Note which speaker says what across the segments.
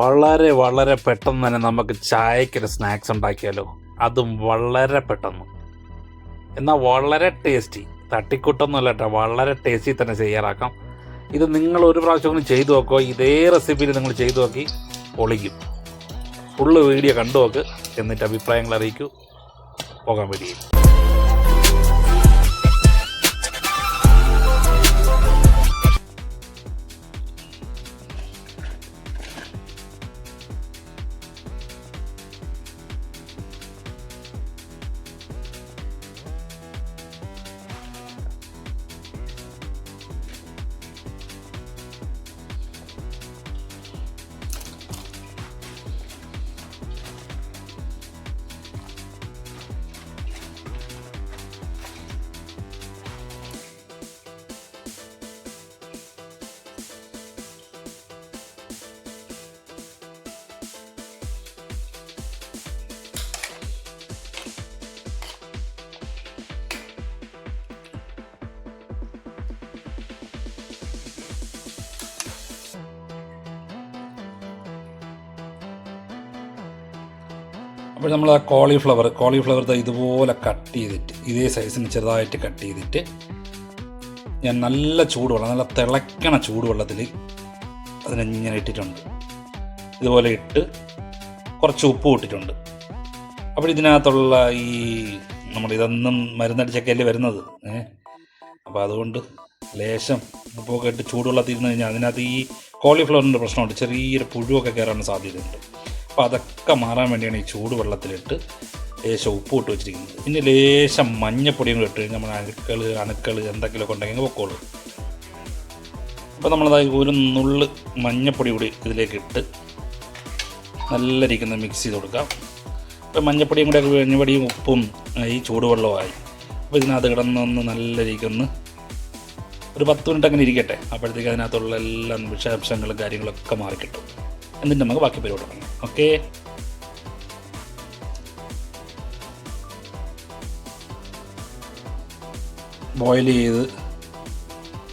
Speaker 1: വളരെ വളരെ പെട്ടെന്ന് തന്നെ നമുക്ക് ചായക്കൊരു സ്നാക്സ് ഉണ്ടാക്കിയാലോ? അതും വളരെ പെട്ടെന്ന്. എന്നാൽ വളരെ ടേസ്റ്റി തട്ടിക്കൂട്ടൊന്നുമല്ല കേട്ടോ. വളരെ ടേസ്റ്റി തന്നെ ചെയ്യാറാക്കാം ഇത് നിങ്ങൾ ഒരു പ്രാവശ്യം ചെയ്തു നോക്കോ. ഇതേ റെസിപ്പിയിൽ നിങ്ങൾ ചെയ്തു നോക്കി പൊളിക്കും. ഫുള്ള് വീഡിയോ കണ്ടു നോക്ക്. എന്നിട്ട് അഭിപ്രായങ്ങൾ അറിയിക്കൂ. പോകാൻ വേണ്ടി അപ്പോൾ നമ്മൾ ആ കോളിഫ്ലവർ കോളിഫ്ലവർ ഇതുപോലെ കട്ട് ചെയ്തിട്ട് ഇതേ സൈസിന് ചെറുതായിട്ട് കട്ട് ചെയ്തിട്ട് ഞാൻ നല്ല ചൂടുവെള്ളം നല്ല തിളയ്ക്കണ ചൂടുവെള്ളത്തിൽ അതിനിങ്ങനെ ഇട്ടിട്ടുണ്ട്. ഇതുപോലെ ഇട്ട് കുറച്ച് ഉപ്പ് ഇട്ടിട്ടുണ്ട്. അപ്പോൾ ഇതിനകത്തുള്ള ഈ നമ്മൾ ഇതൊന്നും മരുന്നടിച്ചൊക്കെയല്ലേ വരുന്നത്? ഏ? അപ്പോൾ അതുകൊണ്ട് ലേശം ഉപ്പൊക്കെ ഇട്ട് ചൂടുവെള്ളത്തിൽ ഇരുന്ന് കഴിഞ്ഞാൽ അതിനകത്ത് ഈ കോളിഫ്ലവറിന്റെ പ്രശ്നമുണ്ട്. ചെറിയൊരു പുഴുവൊക്കെ കയറാൻ സാധ്യതയുണ്ട്. അപ്പോൾ അതൊക്കെ മാറാൻ വേണ്ടിയാണ് ഈ ചൂടുവെള്ളത്തിലിട്ട് ലേശം ഉപ്പ് ഇട്ട് വെച്ചിരിക്കുന്നത്. ഇനി ലേശം മഞ്ഞപ്പൊടിയും കൂടെ ഇട്ട് കഴിഞ്ഞാൽ നമ്മൾ അഴുക്കൾ അണുക്കൾ എന്തെങ്കിലുമൊക്കെ ഉണ്ടെങ്കിൽ പൊക്കോളൂ. അപ്പോൾ നമ്മളതായി ഒരു നുള്ള് മഞ്ഞപ്പൊടി കൂടി ഇതിലേക്ക് ഇട്ട് നല്ല രീതിക്ക് മിക്സ് ചെയ്ത് കൊടുക്കാം അപ്പോൾ മഞ്ഞപ്പൊടിയും കൂടെ മഞ്ഞപ്പൊടിയും ഉപ്പും ഈ ചൂടുവെള്ളവുമായി. അപ്പോൾ ഇതിനകത്ത് കിടന്നൊന്ന് നല്ല രീതിക്കൊന്ന് ഒരു പത്ത് മിനിറ്റ് അങ്ങനെ ഇരിക്കട്ടെ. അപ്പോഴത്തേക്ക് അതിനകത്തുള്ള എല്ലാ വിഷാംശങ്ങളും കാര്യങ്ങളൊക്കെ മാറിക്കിട്ടും. എന്നിട്ട് നമുക്ക് ബാക്കി പരിപാടി തുടങ്ങാം ഓക്കെ ബോയിൽ ചെയ്ത്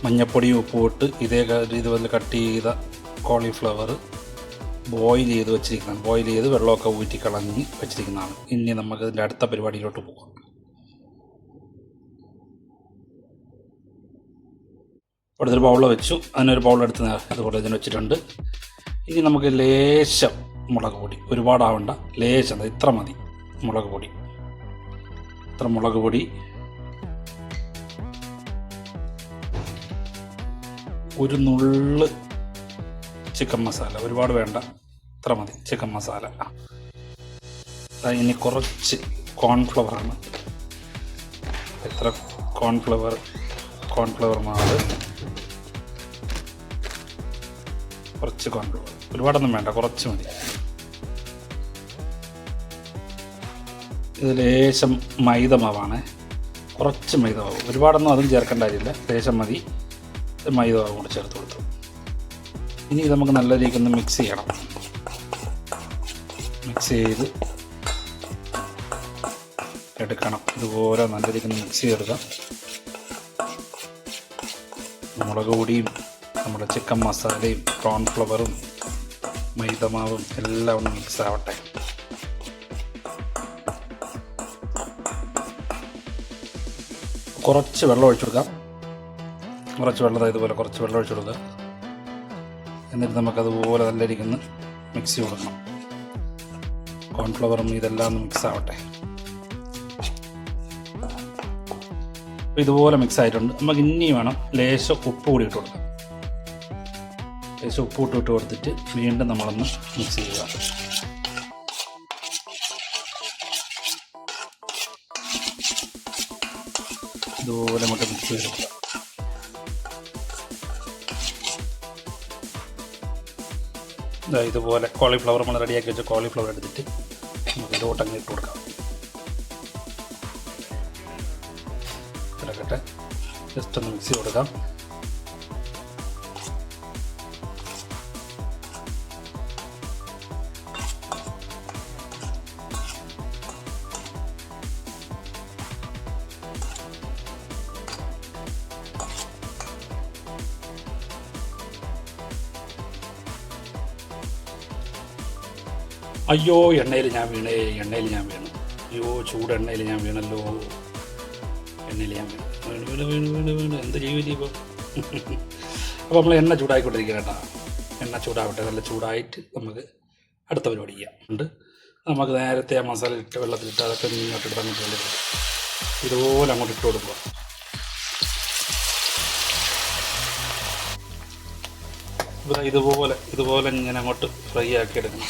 Speaker 1: മഞ്ഞപ്പൊടിയും ഉപ്പും ഇട്ട് ഇതേ ഇതുപോലെ കട്ട് ചെയ്ത കോളിഫ്ലവർ ബോയിൽ ചെയ്ത് വെച്ചിരിക്കുന്നതാണ് ബോയിൽ ചെയ്ത് വെള്ളമൊക്കെ ഊറ്റി കളഞ്ഞ് വെച്ചിരിക്കുന്നതാണ്. ഇനി നമുക്ക് ഇതിന്റെ അടുത്ത പരിപാടിയിലോട്ട് പോകാം അടുത്തൊരു ബൗൾ വെച്ചു. അതിനൊരു ബൗൾ എടുത്ത് അതുപോലെ ഇതിന് വെച്ചിട്ടുണ്ട്. ഇനി നമുക്ക് ലേശം മുളക് പൊടി. ഒരുപാടാവണ്ട. ലേശം ഇത്ര മതി. മുളക് പൊടി. ഇത്ര മുളക് പൊടി. ഒരു നുള്ള് ചിക്കൻ മസാല. ഒരുപാട് വേണ്ട. ഇത്ര മതി. ചിക്കൻ മസാല. ഇനി കുറച്ച് കോൺഫ്ലവറാണ് എത്ര കോൺഫ്ലവർ കോൺഫ്ലവർ മാവ്. കുറച്ച് കോൺഫ്ലവർ ഒരുപാടൊന്നും വേണ്ട കുറച്ച് മതി. ഇത് ലേശം മൈദ മാവാണ് കുറച്ച് മൈദ മാവ് ഒരുപാടൊന്നും അതും ചേർക്കേണ്ട കാര്യമില്ല. ലേശം മതി. മൈദ കൂടി ചേർത്ത് കൊടുത്തു. ഇനി ഇത് നമുക്ക് നല്ല രീതിക്ക് ഒന്ന് മിക്സ് ചെയ്യണം. മിക്സ് ചെയ്ത് എടുക്കണം. ഇതുപോലെ നല്ല രീതിക്ക് മിക്സ് ചെയ്തെടുക്കാം. മുളക് പൊടിയും നമ്മുടെ ചിക്കൻ മസാലയും കോൺഫ്ലവറും മൈദമാവും എല്ലാം ഒന്ന് മിക്സ് ആവട്ടെ. കുറച്ച് വെള്ളം ഒഴിച്ചു കൊടുക്കാം. കുറച്ച് വെള്ളം ഇതുപോലെ കുറച്ച് വെള്ളം ഒഴിച്ചു കൊടുക്കുക. എന്നിട്ട് നമുക്കതുപോലെ നല്ല ഇരിക്കുന്ന മിക്സ് കൊടുക്കണം. കോൺഫ്ലവറും ഇതെല്ലാം ഒന്ന് മിക്സ് ആവട്ടെ. ഇതുപോലെ മിക്സ് ആയിട്ടുണ്ട്. നമുക്ക് ഇനി വേണം ലേശം ഉപ്പ് കൂടി ഇട്ട് കൊടുക്കാം. ലേശം ഉപ്പ് ഇട്ട് കൊടുത്തിട്ട് വീണ്ടും നമ്മളൊന്ന് മിക്സ് ചെയ്യുക. ഇതുപോലെ നമുക്ക് മിക്സ് ചെയ്തെടുക്കുക ഇതുപോലെ കോളിഫ്ലവർ നമ്മൾ റെഡിയാക്കി വെച്ച കോളിഫ്ലവർ എടുത്തിട്ട് നമുക്ക് ഇതോട്ട് അങ്ങ് ഇട്ട് കൊടുക്കാം. കിടക്കട്ടെ ജസ്റ്റ് ഒന്ന് മിക്സ് ചെയ്ത് കൊടുക്കാം. അയ്യോ എണ്ണയിൽ ഞാൻ വീണേ. എണ്ണയിൽ ഞാൻ വീണു. അയ്യോ ചൂട് എണ്ണയിൽ ഞാൻ വീണല്ലോ. എണ്ണയിൽ ഞാൻ വീണു. വീണ് വീണ് വീണ് വീണ് എന്ത് ചെയ്യും ഇപ്പോൾ അപ്പോൾ നമ്മൾ എണ്ണ ചൂടായിക്കൊണ്ടിരിക്കുക കേട്ടോ. എണ്ണ ചൂടാവട്ടെ. നല്ല ചൂടായിട്ട് നമുക്ക് അടുത്ത പരിപാടി ചെയ്യാം. ഉണ്ട്. നമുക്ക് നേരത്തെ ആ മസാല ഇട്ട് വെള്ളത്തിലിട്ട് അതൊക്കെ ഇങ്ങോട്ട് എടുത്ത് അങ്ങോട്ട് ഇതുപോലെ അങ്ങോട്ട് ഇട്ട് കൊടുക്കുക. ഇതാ ഇതുപോലെ ഇതുപോലെ ഇങ്ങനെ അങ്ങോട്ട് ഫ്രൈ ആക്കി എടുക്കണം.